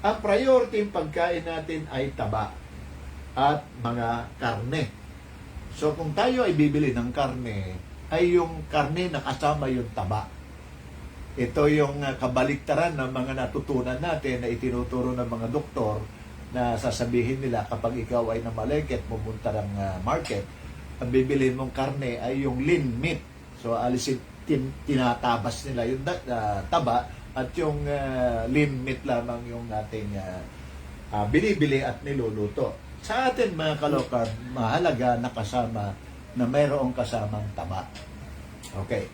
Ang priority yung pagkain natin ay taba at mga karne. So kung tayo ay bibili ng karne, ay yung karne na kasama yung taba. Ito yung uh, kabaliktaran ng mga natutunan natin na itinuturo ng mga doktor na sasabihin nila kapag ikaw ay namalengke at pumunta ng uh, market, ang bibilhin mong karne ay yung lean meat. So alisin tin, tinatabas nila yung uh, taba at yung uh, lean meat lamang yung ating uh, uh, binibili at niluluto. Sa atin mga kalokar, mahalaga na kasama na mayroong kasamang taba. Okay.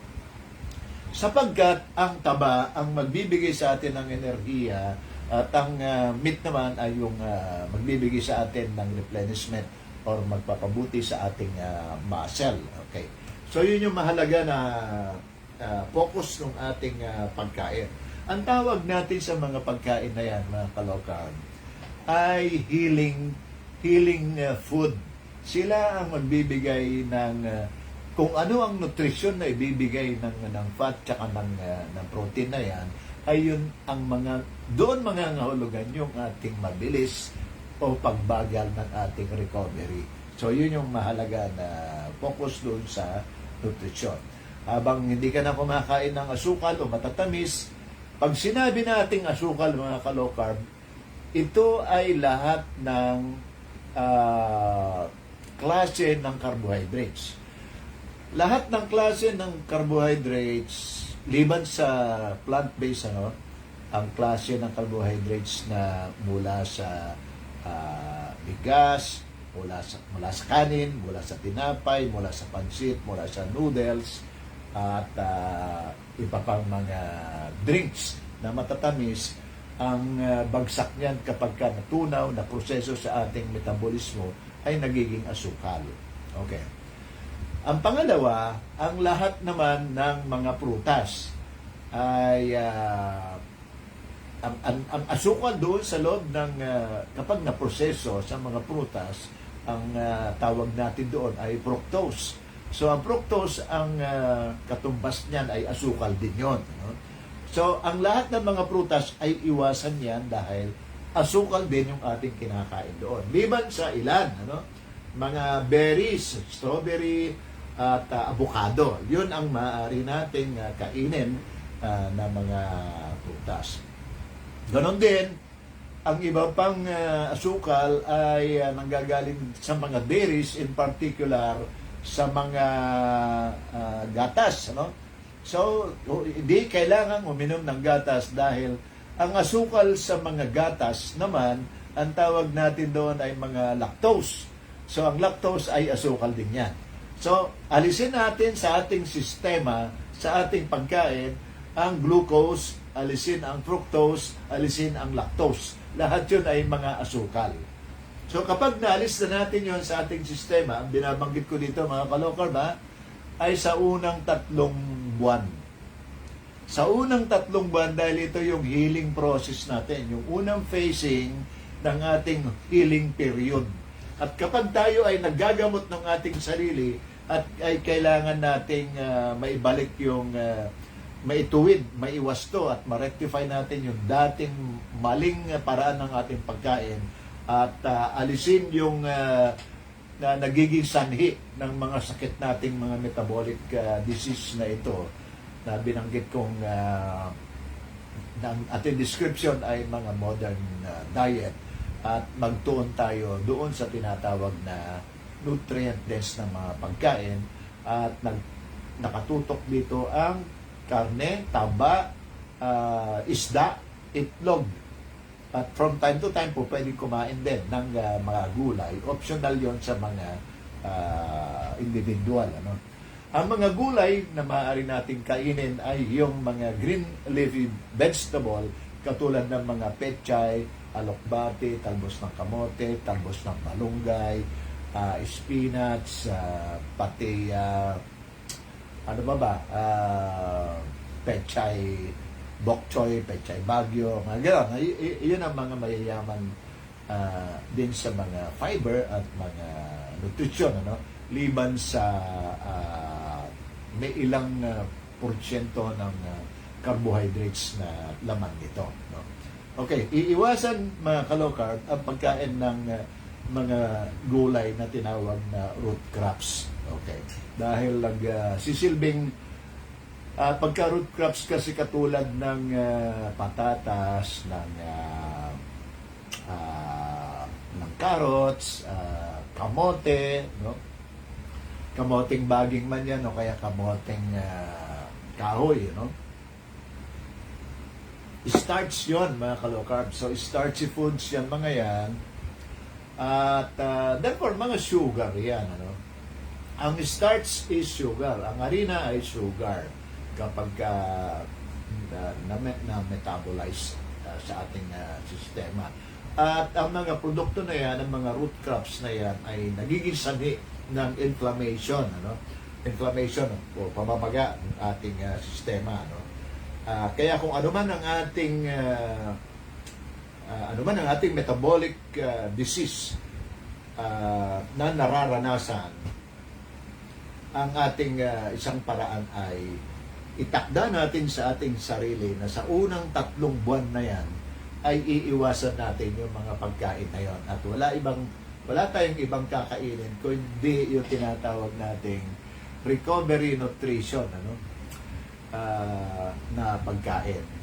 Sapagkat ang taba ang magbibigay sa atin ng enerhiya at ang uh, meat naman ay yung uh, magbibigay sa atin ng replenishment or magpapabuti sa ating uh, muscle. Okay. So yun yung mahalaga na uh, focus ng ating uh, pagkain. Ang tawag natin sa mga pagkain na yan, mga kalokan, ay healing healing uh, food. Sila ang magbibigay ng uh, kung ano ang nutrition na ibibigay ng ng fat tsaka ng uh, ng protein na yan ay yun ang mga doon mga ngahulugan yung ating mabilis o pagbagal ng ating recovery. So yun yung mahalaga na focus doon sa nutrition. Habang hindi ka na kumakain ng asukal o matatamis, pag sinabi nating asukal mga ka-low carb, ito ay lahat ng ah, klase ng carbohydrates. Lahat ng klase ng carbohydrates, liban sa plant-based, ano, ang klase ng carbohydrates na mula sa ah, bigas, mula sa, mula sa kanin, mula sa tinapay, mula sa pansit, mula sa noodles, at ah, iba pang mga drinks na matatamis, ang ah, bagsak niyan kapag ka natunaw na proseso sa ating metabolismo ay nagiging asukal. Okay. Ang pangalawa, ang lahat naman ng mga prutas ay ah, ang, ang, ang asukal doon sa loob ng ah, kapag na-proseso sa mga prutas, ang ah, tawag natin doon ay fructose. So ang fructose, ang ah, katumbas niyan ay asukal din yon. No? So ang lahat ng mga prutas ay iwasan yan dahil asukal din yung ating kinakain doon. Liban sa ilan, ano? mga berries, strawberry, at ah, avocado. Yun ang maaari nating ah, kainin ah, na mga prutas. Ganon din, ang iba pang ah, asukal ay ah, nanggagaling sa mga berries, in particular sa mga ah, gatas. Ano? So, hindi kailangan uminom ng gatas dahil ang asukal sa mga gatas naman, ang tawag natin doon ay mga lactose. So, ang lactose ay asukal din yan. So, alisin natin sa ating sistema, sa ating pagkain, ang glucose, alisin ang fructose, alisin ang lactose. Lahat yun ay mga asukal. So kapag naalis na natin yon sa ating sistema, ang binabanggit ko dito mga kalokar ba, ay sa unang tatlong buwan. Sa unang tatlong buwan, dahil ito yung healing process natin, yung unang phasing ng ating healing period. At kapag tayo ay nagagamot ng ating sarili at ay kailangan nating ah, maibalik yung ah, maituwid, maiwasto at ma-rectify natin yung dating maling paraan ng ating pagkain at ah, alisin yung ah, na nagiging sanhi ng mga sakit nating mga metabolic ah, disease na ito na binanggit kong ah, ng ating description ay mga modern ah, diet at magtuon tayo doon sa tinatawag na nutrient dense ng mga pagkain at nag, nakatutok dito ang karne, taba, ah, isda, itlog. At from time to time po pwedeng kumain din ng ah, mga gulay. Optional yon sa mga ah, individual. Ano? Ang mga gulay na maaari nating kainin ay yung mga green leafy vegetable katulad ng mga pechay, alokbate, talbos ng kamote, talbos ng malunggay, ah, spinach, ah, pati ah, ano ba ba? Ah, pechay bok choy, pechay bagyo, mga gano'n. Y- yun ang mga mayayaman ah, din sa mga fiber at mga nutrition, ano? Liban sa ah, may ilang ah, porsyento ng ah, carbohydrates na laman nito, no? Okay, iiwasan mga kalokard ang pagkain ng uh, mga gulay na tinawag na root crops. Okay. Dahil lang uh, sisilbing uh, pagka root crops kasi katulad ng uh, patatas, ng uh, uh, ng carrots, uh, kamote, no? Kamoting baging man yan o kaya kamoting uh, kahoy, no? starch yon mga kalokarb. So, starchy foods yan, mga yan. At uh, therefore, mga sugar yan. Ano? Ang starch is sugar. Ang harina ay sugar kapag uh, na, na, metabolize uh, sa ating uh, sistema. At ang mga produkto na yan, ang mga root crops na yan ay nagiging sanhi ng inflammation. Ano? Inflammation o pamabaga ng ating uh, sistema. Ano? Ah, kaya kung ano man ang ating ah, ah, ano man ang ating metabolic ah, disease ah, na nararanasan, ang ating ah, isang paraan ay itakda natin sa ating sarili na sa unang tatlong buwan na yan ay iiwasan natin yung mga pagkain na yon at wala ibang wala tayong ibang kakainin kundi yung tinatawag nating recovery nutrition ano ah, na pagkain.